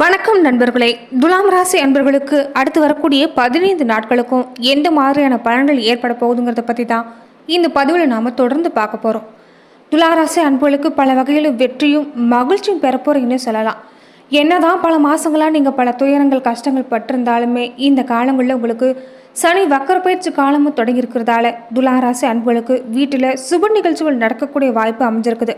வணக்கம் நண்பர்களே. துலாம் ராசி அன்பர்களுக்கு அடுத்து வரக்கூடிய பதினைந்து நாட்களுக்கும் எந்த மாதிரியான பலன்கள் ஏற்பட போகுதுங்கிறத பற்றி தான் இந்த பதிவில் நாம் தொடர்ந்து பார்க்க போகிறோம் துலா ராசி அன்பர்களுக்கு பல வகையில் வெற்றியும் மகிழ்ச்சியும் பெறப்போகிறீங்கன்னு சொல்லலாம். என்னதான் பல மாதங்களாக நீங்கள் பல துயரங்கள் கஷ்டங்கள் பட்டிருந்தாலுமே இந்த காலங்களில் உங்களுக்கு சனி வக்கர பயிற்சி காலமும் தொடங்கியிருக்கிறதால துலா ராசி அன்புகளுக்கு வீட்டில் சுப நிகழ்ச்சிகள் நடக்கக்கூடிய வாய்ப்பு அமைஞ்சிருக்குது.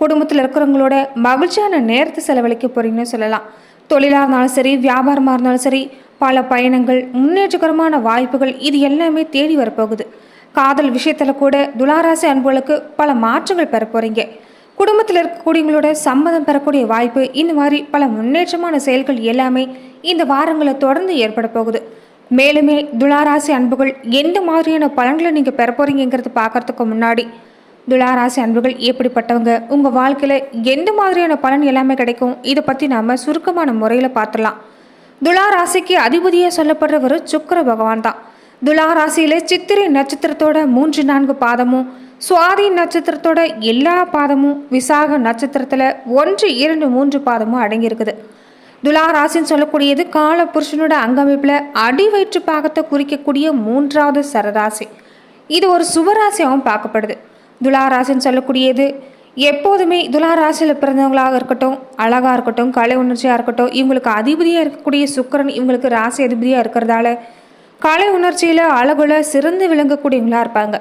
குடும்பத்தில் இருக்கிறவங்களோட மகிழ்ச்சியான நேரத்தை செலவழிக்க போகிறீங்கன்னு சொல்லலாம். தொழிலாக இருந்தாலும் சரி வியாபாரமாக இருந்தாலும் சரி பல பயணங்கள் முன்னேற்றகரமான வாய்ப்புகள் இது எல்லாமே தேடி வரப்போகுது. காதல் விஷயத்தில் கூட துளாராசி அன்புகளுக்கு பல மாற்றங்கள் பெற குடும்பத்தில் இருக்கக்கூடியவங்களோட சம்மதம் பெறக்கூடிய வாய்ப்பு இந்த மாதிரி பல முன்னேற்றமான செயல்கள் எல்லாமே இந்த வாரங்களை தொடர்ந்து ஏற்பட போகுது. மேலுமே துளாராசி அன்புகள் எந்த மாதிரியான பலன்களை நீங்கள் பெற போறீங்கிறது பார்க்கறதுக்கு முன்னாடி துளாராசி அன்புகள் எப்படிப்பட்டவங்க? உங்கள் வாழ்க்கையில் எந்த மாதிரியான பலன் எல்லாமே கிடைக்கும்? இதை பற்றி நாம் சுருக்கமான முறையில் பார்த்துடலாம். துலா ராசிக்கு அதிபதியாக சொல்லப்படுறவர் சுக்கர பகவான் தான். துலா ராசியில் சித்திரை நட்சத்திரத்தோட மூன்று நான்கு பாதமும் சுவாதி நட்சத்திரத்தோட எல்லா பாதமும் விசாக நட்சத்திரத்தில் ஒன்று இரண்டு மூன்று பாதமும் அடங்கியிருக்குது. துலா ராசின்னு சொல்லக்கூடியது கால புருஷனோட அங்கமைப்பில் அடி வயிற்று பாகத்தை குறிக்கக்கூடிய மூன்றாவது சரராசி. இது ஒரு சுவராசியாகவும் பார்க்கப்படுது. துளாராசின்னு சொல்லக்கூடியது. எப்போதுமே துளாராசியில் பிறந்தவங்களாக இருக்கட்டும் அழகாக இருக்கட்டும் கலை உணர்ச்சியாக இருக்கட்டும் இவங்களுக்கு அதிபதியாக இருக்கக்கூடிய சுக்கிரன் இவங்களுக்கு ராசி அதிபதியாக இருக்கிறதால கலை உணர்ச்சியில் அழகுல சிறந்து விளங்கக்கூடியவங்களா இருப்பாங்க.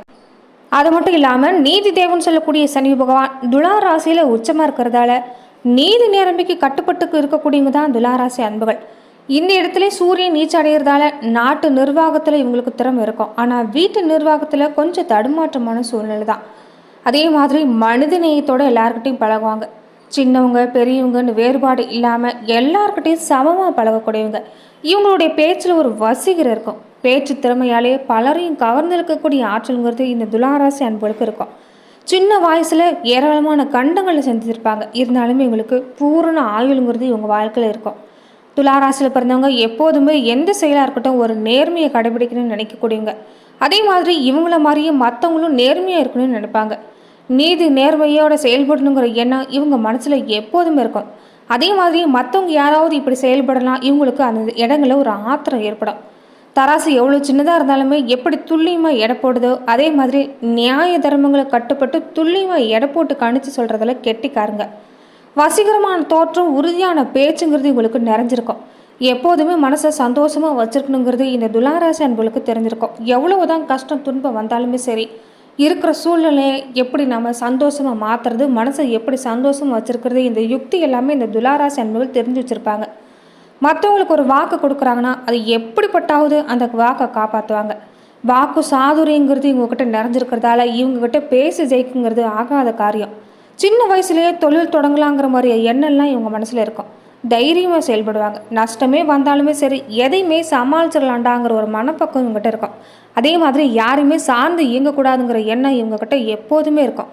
அது மட்டும் இல்லாமல் நீதி தேவன் சொல்லக்கூடிய சனி பகவான் துலா ராசியில் உச்சமாக இருக்கிறதால நீதி நேரம்பிக்கு கட்டுப்பட்டுக்கு இருக்கக்கூடியவங்க தான் துலாராசி அன்புகள். இந்த இடத்துல சூரியன் நீச்ச அடைகிறதால நாட்டு நிர்வாகத்தில் இவங்களுக்கு திறமை இருக்கும். ஆனால் வீட்டு நிர்வாகத்தில் கொஞ்சம் தடுமாற்றமான சூழ்நிலை தான். அதே மாதிரி மனித நேயத்தோட எல்லாருக்கிட்டையும் பழகுவாங்க. சின்னவங்க பெரியவங்கன்னு வேறுபாடு இல்லாமல் எல்லாருக்கிட்டையும் சமமாக பழகக்கூடியவங்க. இவங்களுடைய பேச்சில் ஒரு வசீகரம் இருக்கும். பேச்சு திறமையாலே பலரையும் கவர்ந்திருக்கக்கூடிய ஆற்றலுங்கிறது இந்த துலாராசி அன்புகளுக்கு இருக்கும். சின்ன வயசில் ஏராளமான கண்டங்களை செஞ்சுருப்பாங்க இருந்தாலுமே இவங்களுக்கு பூரண ஆயுளுங்கிறது இவங்க வாழ்க்கையில் இருக்கும். துலாராசியில் பிறந்தவங்க எப்போதுமே எந்த செயலாக இருக்கட்டும் ஒரு நேர்மையை கடைபிடிக்கணும்னு நினைக்கக்கூடியவங்க. அதே மாதிரி இவங்கள மாதிரியே மற்றவங்களும் நேர்மையாக இருக்கணும்னு நினைப்பாங்க. நீதி நேர்மையோட செயல்படணுங்கிற எண்ணம் இவங்க மனசில் எப்போதுமே இருக்கும். அதே மாதிரி மற்றவங்க யாராவது இப்படி செயல்படலாம் இவங்களுக்கு அந்த இடங்களில் ஒரு ஆத்திரம் ஏற்படும். தராசு எவ்வளோ சின்னதாக இருந்தாலுமே எப்படி துல்லியமாக எடை போடுதோ அதே மாதிரி நியாய தர்மங்களை கட்டுப்பட்டு துல்லியமாக எடை போட்டு கணிச்சு சொல்கிறதுல கெட்டிக்காருங்க. வசீகரமான தோற்றம் உறுதியான பேச்சுங்கிறது இவங்களுக்கு நிறைஞ்சிருக்கும். எப்போதுமே மனசை சந்தோஷமாக வச்சுருக்கணுங்கிறது இந்த துலாராசி அன்புகளுக்கு தெரிஞ்சிருக்கும். எவ்வளவுதான் கஷ்டம் துன்பம் வந்தாலுமே சரி இருக்கிற சூழ்நிலையை எப்படி நம்ம சந்தோஷமாக மாற்றுறது மனசை எப்படி சந்தோஷமாக வச்சுருக்கிறது இந்த யுக்தி எல்லாமே இந்த துலாராசி அன்புகள் தெரிஞ்சு வச்சுருப்பாங்க. மற்றவங்களுக்கு ஒரு வாக்கு கொடுக்குறாங்கன்னா அது எப்படிப்பட்டாவது அந்த வாக்கை காப்பாற்றுவாங்க வாக்கு சாதுரியங்கிறது இவங்கக்கிட்ட நிறைஞ்சிருக்கிறதால இவங்கக்கிட்ட பேசி ஜெயிக்குங்கிறது ஆகாத காரியம். சின்ன வயசுலேயே தொழில் தொடங்கலாங்கிற மாதிரி எண்ணம்லாம் இவங்க மனசில் இருக்கும். தைரியமாக செயல்படுவாங்க. நஷ்டமே வந்தாலுமே சரி எதையுமே சமாளிச்சிடலாண்டாங்கிற ஒரு மனப்பக்கம் இவங்ககிட்ட இருக்கும். அதே மாதிரி யாரையுமே சார்ந்து இயங்கக்கூடாதுங்கிற எண்ணம் இவங்ககிட்ட எப்போதுமே இருக்கும்.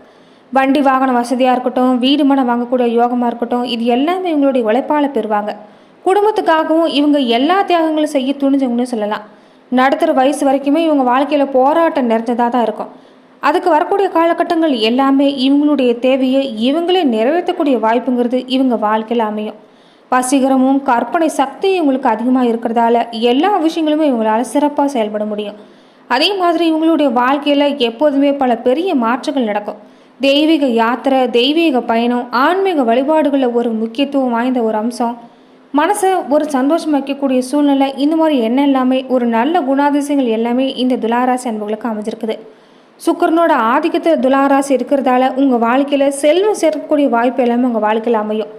வண்டி வாகன வசதியாக இருக்கட்டும் வீடு மனம் வாங்கக்கூடிய யோகமாக இருக்கட்டும் இது எல்லாமே இவங்களுடைய உழைப்பால் பெறுவாங்க. குடும்பத்துக்காகவும் இவங்க எல்லா தியாகங்களும் செய்ய துணிஞ்சவங்கன்னு சொல்லலாம். நடுத்தர வயசு வரைக்குமே இவங்க வாழ்க்கையில் போராட்டம் நிறைஞ்சதாக தான் இருக்கும். அதுக்கு வரக்கூடிய காலகட்டங்கள் எல்லாமே இவங்களுடைய தேவையை இவங்களே நிறைவேற்றக்கூடிய வாய்ப்புங்கிறது இவங்க வாழ்க்கையில் அமையும். வசீகரமும் கற்பனை சக்தி இவங்களுக்கு அதிகமாக இருக்கிறதால எல்லா விஷயங்களுமே இவங்களால் சிறப்பாக செயல்பட முடியும். அதே மாதிரி இவங்களுடைய வாழ்க்கையில் எப்போதுமே பல பெரிய மாற்றங்கள் நடக்கும். தெய்வீக யாத்திரை தெய்வீக பயணம் ஆன்மீக வழிபாடுகளில் ஒரு முக்கியத்துவம் வாய்ந்த ஒரு அம்சம். மனசை ஒரு சந்தோஷம் வைக்கக்கூடிய சூழ்நிலை இந்த மாதிரி என்ன எல்லாமே ஒரு நல்ல குணாதிசயங்கள் எல்லாமே இந்த துளாராசி அன்புகளுக்கு அமைஞ்சிருக்குது. சுக்கரனோட ஆதிக்கத்தில் துளாராசி இருக்கிறதால உங்கள் வாழ்க்கையில் செல்வம் சேர்க்கக்கூடிய வாய்ப்பு எல்லாமே உங்கள் வாழ்க்கையில் அமையும்.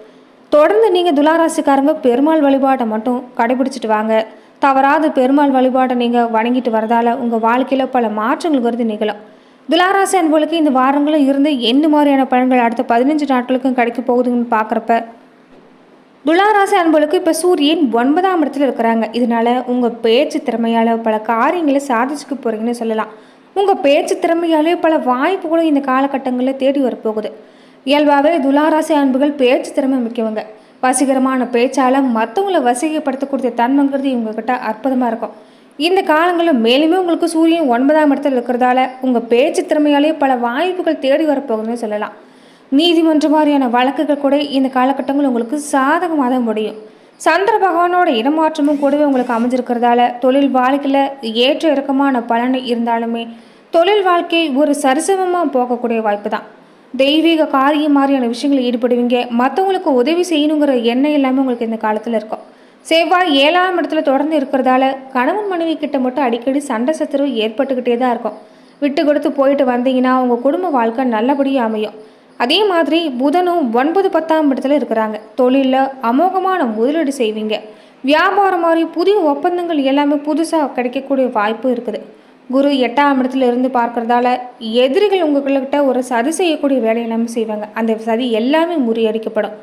தொடர்ந்து நீங்கள் துளாராசிக்காரங்க பெருமாள் வழிபாட்டை மட்டும் கடைபிடிச்சிட்டு வாங்க. தவறாத பெருமாள் வழிபாட்டை நீங்கள் வணங்கிட்டு வரதால் உங்கள் வாழ்க்கையில் பல மாற்றங்கள் வருது நிகழும். துளாராசி அன்புகளுக்கு இந்த வாரங்களும் இருந்து என்ன மாதிரியான பலன்கள் அடுத்த பதினஞ்சு நாட்களுக்கும் கிடைக்க போகுதுன்னு பார்க்குறப்ப துளாராசி அன்புகளுக்கு இப்போ சூரியன் ஒன்பதாம் இடத்துல இருக்கிறாங்க. இதனால உங்கள் பேச்சு திறமையால் பல காரியங்களை சாதிச்சுக்க போகிறீங்கன்னு சொல்லலாம். உங்கள் பேச்சு திறமையாலே பல வாய்ப்புகளும் இந்த காலகட்டங்களில் தேடி வரப்போகுது. இயல்பாகவே துலாராசி அன்புகள் பேச்சு திறமை மிக்கவங்க. வசீகரமான பேச்சால் மற்றவங்களை வசீகப்படுத்தக்கூடிய தன்மைங்கிறது இவங்கக்கிட்ட அற்புதமாக இருக்கும். இந்த காலங்களில் மேலுமே உங்களுக்கு சூரியன் ஒன்பதாம் இடத்துல இருக்கிறதால உங்கள் பேச்சு திறமையாலே பல வாய்ப்புகள் தேடி வரப்போகுதுன்னு சொல்லலாம். நீதிமன்ற மாதிரியான வழக்குகள் கூட இந்த காலகட்டங்கள் உங்களுக்கு சாதகமாக தான் முடியும். சந்திர பகவானோட இடமாற்றமும் கூடவே உங்களுக்கு அமைஞ்சிருக்கிறதால தொழில் வாழ்க்கையில் ஏற்ற இறக்கமான பலன் இருந்தாலுமே தொழில் வாழ்க்கை ஒரு சரிசமமாக போகக்கூடிய வாய்ப்பு தான். தெய்வீக காரியம் மாதிரியான விஷயங்கள் ஈடுபடுவீங்க. மற்றவங்களுக்கு உதவி செய்யணுங்கிற எண்ணம் எல்லாமே உங்களுக்கு இந்த காலத்தில் இருக்கும். செவ்வாய் ஏழாம் இடத்துல தொடர்ந்து இருக்கிறதால கணவன் மனைவி கிட்ட மட்டும் அடிக்கடி சண்டை சத்துருவு ஏற்பட்டுக்கிட்டே தான் இருக்கும். விட்டு கொடுத்து போயிட்டு வந்தீங்கன்னா உங்கள் குடும்ப வாழ்க்கை நல்லபடியாக அமையும். அதே மாதிரி புதனும் ஒன்பது பத்தாம் இடத்துல இருக்கிறாங்க. தொழிலில் அமோகமான முதலீடு செய்வீங்க. வியாபாரம் மாதிரி புதிய ஒப்பந்தங்கள் எல்லாமே புதுசாக கிடைக்கக்கூடிய வாய்ப்பு இருக்குது. குரு எட்டாம் இடத்துல இருந்து பார்க்குறதால எதிரிகள் உங்கள்கிட்ட ஒரு சதி செய்யக்கூடிய வேலையை நம்ம செய்வாங்க. அந்த சதி எல்லாமே முறியடிக்கப்படும்.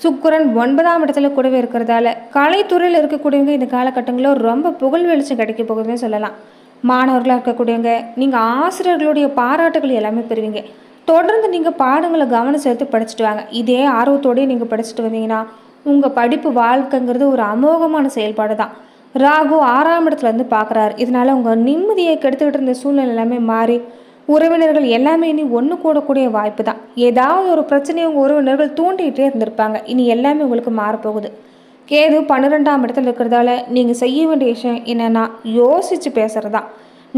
சுக்கரன் ஒன்பதாம் இடத்துல கூடவே இருக்கிறதால கலைத்துறையில் இருக்கக்கூடியவங்க இந்த காலகட்டங்களில் ரொம்ப புகழ் வெளிச்சம் கிடைக்க போகுதுன்னு சொல்லலாம். மாணவர்களாக இருக்கக்கூடியவங்க நீங்கள் ஆசிரியர்களுடைய பாராட்டுகள் எல்லாமே பெறுவீங்க. தொடர்ந்து நீங்கள் பாடங்களை கவனம் செலுத்தி படிச்சுட்டு வாங்க. இதே ஆர்வத்தோடய நீங்கள் படிச்சுட்டு வந்தீங்கன்னா உங்கள் படிப்பு வாழ்க்கைங்கிறது ஒரு அமோகமான செயல்பாடு தான் ராகு ஆறாம் இடத்துல இருந்து பார்க்குறாரு. இதனால் அவங்க நிம்மதியை கெடுத்துக்கிட்டு இருந்த சூழ்நிலை எல்லாமே மாறி உறவினர்கள் எல்லாமே இனி ஒன்று கூடக்கூடிய வாய்ப்பு தான் ஏதாவது ஒரு பிரச்சனையை உங்கள் உறவினர்கள் தூண்டிகிட்டே இருந்திருப்பாங்க. இனி எல்லாமே உங்களுக்கு மாறப்போகுது. கேது பன்னிரெண்டாம் இடத்துல இருக்கிறதால நீங்கள் செய்ய வேண்டிய விஷயம் என்னென்னா யோசித்து பேசுகிறது தான்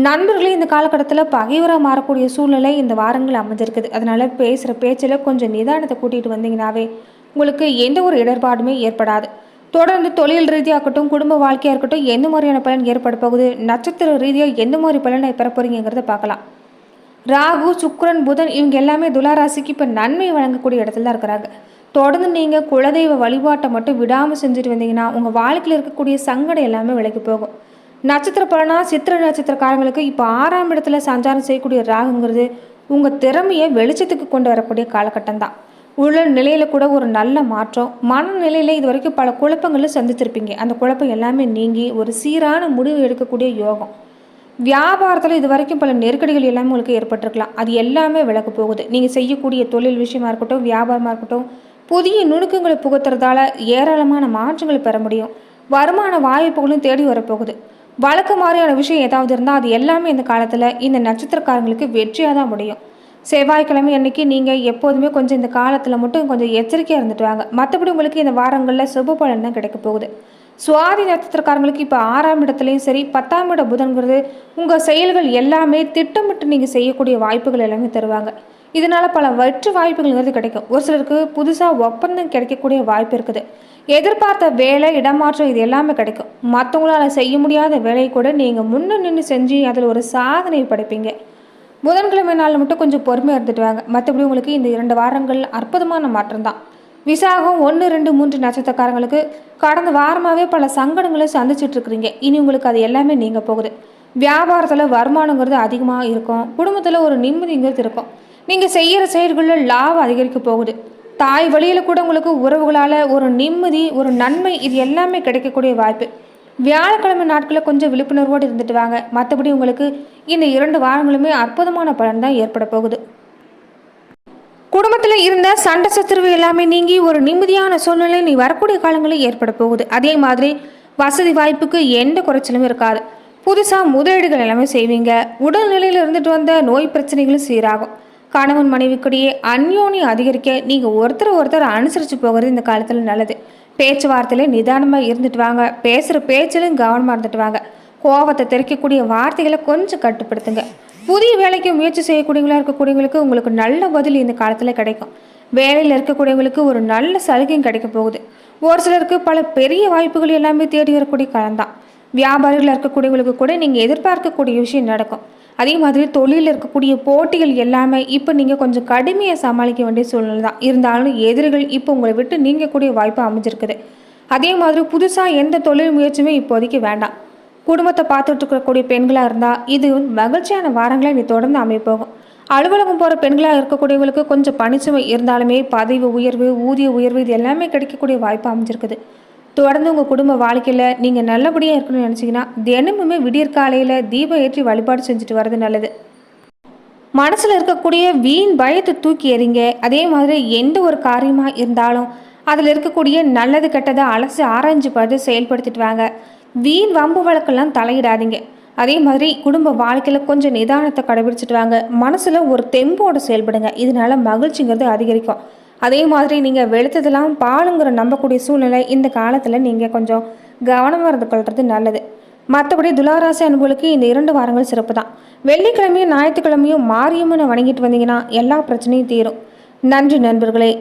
நண்பர்களே இந்த காலகட்டத்தில் பகைவராக மாறக்கூடிய சூழ்நிலை இந்த வாரங்கள் அமைஞ்சிருக்குது. அதனால் பேசுகிற பேச்சில் கொஞ்சம் நிதானத்தை கூட்டிகிட்டு வந்தீங்கன்னாவே உங்களுக்கு எந்த ஒரு இடர்பாடுமே ஏற்படாது. தொடர்ந்து தொழில் ரீதியாக இருக்கட்டும் குடும்ப வாழ்க்கையாக இருக்கட்டும் எந்த மாதிரியான பலன் ஏற்பட போகுது நட்சத்திர ரீதியாக எந்த மாதிரி பலனை பெற போகிறீங்கிறத பார்க்கலாம். ராகு சுக்ரன் புதன் இவங்க எல்லாமே துளாராசிக்கு இப்போ நன்மை வழங்கக்கூடிய இடத்துல தான் இருக்கிறாங்க. தொடர்ந்து நீங்கள் குலதெய்வ வழிபாட்டை மட்டும் விடாமல் செஞ்சுட்டு வந்தீங்கன்னா உங்கள் வாழ்க்கையில் இருக்கக்கூடிய சங்கடம் எல்லாமே விலைக்கு போகும். நட்சத்திர பலனா சித்திர நட்சத்திரக்காரங்களுக்கு இப்போ ஆறாம் இடத்துல சஞ்சாரம் செய்யக்கூடிய ராகுங்கிறது உங்கள் திறமையை வெளிச்சத்துக்கு கொண்டு வரக்கூடிய காலகட்டம் தான். உள்ள நிலையில் கூட ஒரு நல்ல மாற்றம். மனநிலையில் இது வரைக்கும் பல குழப்பங்களும் சந்தித்திருப்பீங்க. அந்த குழப்பம் எல்லாமே நீங்கி ஒரு சீரான முடிவு எடுக்கக்கூடிய யோகம். வியாபாரத்தில் இது வரைக்கும் பல நெருக்கடிகள் எல்லாமே உங்களுக்கு ஏற்பட்டிருக்கலாம். அது எல்லாமே விளக்க போகுது. நீங்கள் செய்யக்கூடிய தொழில் விஷயமா இருக்கட்டும் வியாபாரமாக இருக்கட்டும் புதிய நுணுக்கங்களை புகுத்துறதால ஏராளமான மாற்றங்களை பெற முடியும். வருமான வாய்ப்புகளும் தேடி வரப்போகுது. வழக்கு மாதிரியான விஷயம் ஏதாவது இருந்தால் அது எல்லாமே இந்த காலத்தில் இந்த நட்சத்திரக்காரங்களுக்கு வெற்றியாக தான் முடியும். செவ்வாய்க்கிழமை அன்னைக்கு நீங்கள் எப்போதுமே கொஞ்சம் இந்த காலத்தில் மட்டும் கொஞ்சம் எச்சரிக்கையாக இருந்துட்டு வாங்க. மற்றபடி உங்களுக்கு இந்த வாரங்களில் சுப பலன் தான் கிடைக்க போகுது. சுவாதி நட்சத்திரக்காரங்களுக்கு இப்போ ஆறாம் இடத்துலையும் சரி பத்தாம் இட புதன்கிறது உங்கள் செயல்கள் எல்லாமே திட்டமிட்டு நீங்கள் செய்யக்கூடிய வாய்ப்புகள் எல்லாமே தருவாங்க. இதனால் பல வெற்று வாய்ப்புகள்ங்கிறது கிடைக்கும். ஒரு சிலருக்கு புதுசாக ஒப்பந்தம் கிடைக்கக்கூடிய வாய்ப்பு இருக்குது. எதிர்பார்த்த வேலை இடமாற்றம் இது எல்லாமே கிடைக்கும். மற்றவங்களால செய்ய முடியாத வேலையை கூட நீங்கள் முன்னே நின்று செஞ்சு அதில் ஒரு சாதனை படைப்பீங்க. புதன்கிழமை நாளில் மட்டும் கொஞ்சம் பொறுமையாக இருந்துட்டு வாங்க. மற்றபடி உங்களுக்கு இந்த இரண்டு வாரங்கள் அற்புதமான மாற்றம் தான். விசாகம் ஒன்று ரெண்டு மூன்று நட்சத்திரக்காரங்களுக்கு கடந்த வாரமாகவே பல சங்கடங்களை சந்திச்சுட்டு இருக்கிறீங்க. இனி உங்களுக்கு அது எல்லாமே நீங்கள் போகுது. வியாபாரத்தில் வருமானங்கிறது அதிகமாக இருக்கும். குடும்பத்தில் ஒரு நிம்மதிங்கிறது இருக்கும். நீங்கள் செய்கிற செயல்களில் லாபம் அதிகரிக்க போகுது. தாய் வழியில் கூட உங்களுக்கு உறவுகளால் ஒரு நிம்மதி ஒரு நன்மை இது எல்லாமே கிடைக்கக்கூடிய வாய்ப்பு. வியாழக்கிழமை நாட்களில் கொஞ்சம் விழிப்புணர்வோடு இருந்துட்டு வாங்க. மற்றபடி உங்களுக்கு இந்த இரண்டு வாரங்களுமே அற்புதமான பலன் தான் ஏற்பட போகுது. குடும்பத்தில் இருந்த சண்டை சத்துருவு எல்லாமே நீங்கி ஒரு நிம்மதியான சூழ்நிலை நீ வரக்கூடிய காலங்களில் ஏற்பட போகுது. அதே மாதிரி வசதி வாய்ப்புக்கு எந்த குறைச்சலும் இருக்காது. புதுசாக முதலீடுகள் எல்லாமே செய்வீங்க. உடல்நிலையில் இருந்துட்டு வந்த நோய் பிரச்சனைகளும் சீராகும். கணவன் மனைவிக்கிடையே அந்யோனி அதிகரிக்க நீங்கள் ஒருத்தர் ஒருத்தர் அனுசரித்து போகிறது இந்த காலத்தில் நல்லது. பேச்சுவார்த்தையில் நிதானமாக இருந்துட்டு வாங்க. பேசுகிற பேச்சிலும் கவனமாக இருந்துட்டு வாங்க. கோபத்தை தெரிக்கக்கூடிய வார்த்தைகளை கொஞ்சம் கட்டுப்படுத்துங்க. புதிய வேலைக்கு முயற்சி செய்யக்கூடியவங்களா இருக்கக்கூடியவங்களுக்கு உங்களுக்கு நல்ல பதில் இந்த காலத்தில் கிடைக்கும். வேலையில் இருக்கக்கூடியவங்களுக்கு ஒரு நல்ல சலுகையும் கிடைக்க போகுது. ஒரு சிலருக்கு பல பெரிய வாய்ப்புகள் எல்லாமே தேடி வரக்கூடிய காலம்தான். வியாபாரிகளாக இருக்கக்கூடியவங்களுக்கு கூட நீங்கள் எதிர்பார்க்கக்கூடிய விஷயம் நடக்கும். அதே மாதிரி தொழிலில் இருக்கக்கூடிய போட்டிகள் எல்லாமே இப்போ நீங்கள் கொஞ்சம் கடுமையாக சமாளிக்க வேண்டிய சூழ்நிலை தான். இருந்தாலும் எதிரிகள் இப்போ உங்களை விட்டு நீங்கக்கூடிய வாய்ப்பு அமைஞ்சிருக்குது. அதே மாதிரி புதுசாக எந்த தொழில் முயற்சியுமே இப்போதைக்கு வேண்டாம். குடும்பத்தை பார்த்துட்டு இருக்கக்கூடிய பெண்களாக இருந்தால் இது மகிழ்ச்சியான வாரங்களை நீ தொடர்ந்து அமைப்போகும் அலுவலகம் போகிற பெண்களாக இருக்கக்கூடியவங்களுக்கு கொஞ்சம் பணிச்சுமை இருந்தாலுமே பதவி உயர்வு ஊதிய உயர்வு இது எல்லாமே கிடைக்கக்கூடிய வாய்ப்பு அமைஞ்சிருக்குது. தொடர்ந்து உங்கள் குடும்ப வாழ்க்கையில் நீங்கள் நல்லபடியாக இருக்கணும்னு நினச்சிங்கன்னா தினமுமே விடியற்காலையில் தீபம் ஏற்றி வழிபாடு செஞ்சுட்டு வர்றது நல்லது. மனசில் இருக்கக்கூடிய வீண் பயத்தை தூக்கி எறிங்க. அதே மாதிரி எந்த ஒரு காரியமாக இருந்தாலும் அதில் இருக்கக்கூடிய நல்லது கெட்டதை அலசி ஆராய்ஞ்சு பார்த்து செயல்படுத்திட்டு வாங்க. வீண் வம்பு வழக்கெல்லாம் தலையிடாதீங்க. அதே மாதிரி குடும்ப வாழ்க்கையில் கொஞ்சம் நிதானத்தை கடைபிடிச்சிட்டு வாங்க. மனசில் ஒரு தெம்போடு செயல்படுங்க. இதனால் மகிழ்ச்சிங்கிறது அதிகரிக்கும். அதே மாதிரி நீங்கள் வெளுத்ததெல்லாம் பாலுங்கிற நம்பக்கூடிய சூழ்நிலை இந்த காலத்தில் நீங்கள் கொஞ்சம் கவனமாக இருந்து கொள்வது நல்லது. மற்றபடி துளாராசி அன்புகளுக்கு இந்த இரண்டு வாரங்கள் சிறப்பு தான். வெள்ளிக்கிழமையும் ஞாயிற்றுக்கிழமையும் மாரியம்மனை வணங்கிட்டு வந்தீங்கன்னா எல்லா பிரச்சனையும் தீரும். நன்றி நண்பர்களே.